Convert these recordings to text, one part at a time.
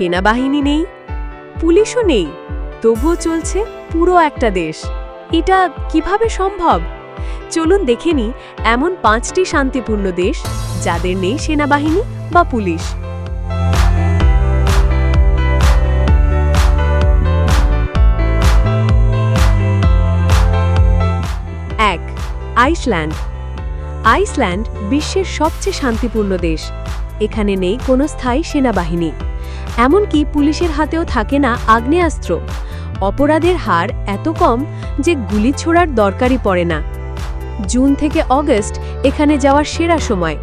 সেনাবাহিনী নেই, পুলিশও নেই, তবুও চলছে পুরো একটা দেশ। এটা কীভাবে সম্ভব? চলুন দেখে নিই এমন পাঁচটি শান্তিপূর্ণ দেশ যাদের নেই সেনাবাহিনী বা পুলিশ। এক, আইসল্যান্ড। আইসল্যান্ড বিশ্বের সবচেয়ে শান্তিপূর্ণ দেশ। এখানে নেই কোনো স্থায়ী সেনাবাহিনী। এমনকি পুলিশের হাতেও থাকে না আগ্নেয়াস্ত্র। অপরাধের হার এত কম যে গুলি ছোড়ার দরকারই পড়ে না। জুন থেকে অগস্ট এখানে যাওয়ার সেরা সময়।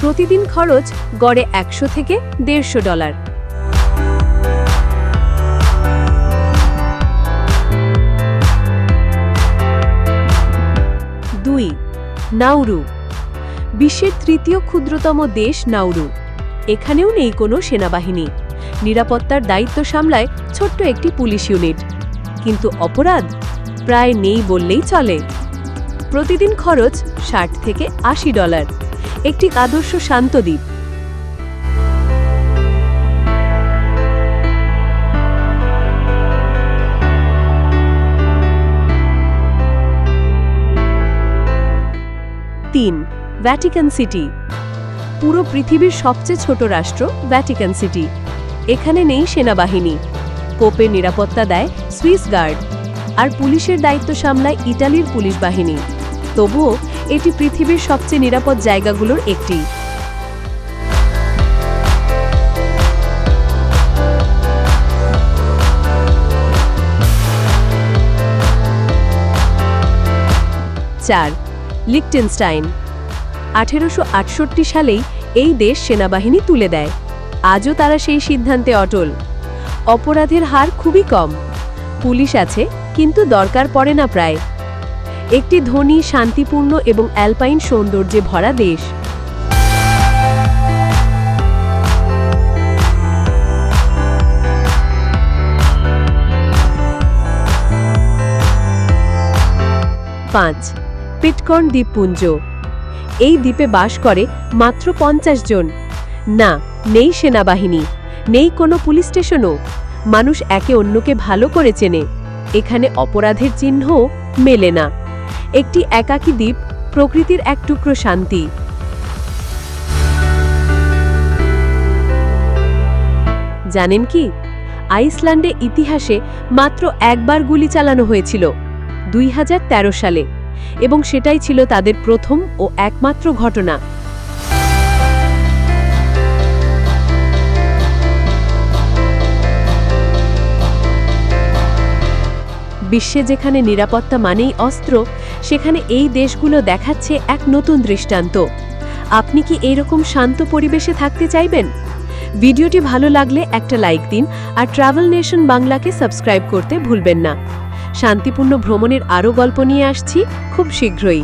প্রতিদিন খরচ গড়ে একশো থেকে দেড়শো ডলার। দুই, নাউরু। বিশ্বের তৃতীয় ক্ষুদ্রতম দেশ নাউরু। এখানেও নেই কোনো সেনাবাহিনী। নিরাপত্তার দায়িত্ব সামলায় ছোট্ট একটি পুলিশ ইউনিট। কিন্তু অপরাধ প্রায় নেই বললেই চলে। প্রতিদিন খরচ ষাট থেকে আশি ডলার। একটি আদর্শ শান্ত দ্বীপ। তিন ভ্যাটিকান সিটি পুরো পৃথিবীর সবচেয়ে ছোট রাষ্ট্র ভ্যাটিকান সিটি এখানে নেই সেনাবাহিনী। পোপের নিরাপত্তা দেয় সুইস গার্ড আর পুলিশের দায়িত্ব সামলায় ইটালির পুলিশ বাহিনী। তবুও এটি পৃথিবীর সবচেয়ে নিরাপদ জায়গাগুলোর একটি। চার লিকটেনস্টাইন আঠেরোশো আটষট্টি সালেই এই দেশ সেনাবাহিনী তুলে দেয়। আজও তারা সেই সিদ্ধান্তে অটল। অপরাধের হার খুবই কম। পুলিশ আছে, কিন্তু দরকার পড়ে না প্রায়। একটি ধনী, শান্তিপূর্ণ এবং অ্যালপাইন সৌন্দর্যে ভরা দেশ। পাঁচ, পিটকর্ন দ্বীপপুঞ্জ। এই দ্বীপে বাস করে মাত্র পঞ্চাশ জন। না, নেই সেনাবাহিনী, নেই কোনো পুলিশ স্টেশনও। মানুষ একে অন্যকে ভালো করে চেনে। এখানে অপরাধের চিহ্ন মেলে না। একটি একাকী দ্বীপ প্রকৃতির এক টুকরো শান্তি। জানেন কি? আইসল্যান্ডে ইতিহাসে মাত্র একবার গুলি চালানো হয়েছিল, দুই হাজার তেরো সালে, এবং সেটাই ছিল তাদের প্রথম ও একমাত্র ঘটনা। বিশ্বে যেখানে নিরাপত্তা মানেই অস্ত্র, সেখানে এই দেশগুলো দেখাচ্ছে এক নতুন দৃষ্টান্ত। আপনি কি এইরকম শান্ত পরিবেশে থাকতে চাইবেন? ভিডিওটি ভালো লাগলে একটা লাইক দিন আর ট্রাভেল নেশন বাংলাকে সাবস্ক্রাইব করতে ভুলবেন না। শান্তিপূর্ণ ভ্রমণের আরও গল্প নিয়ে আসছি খুব শীঘ্রই।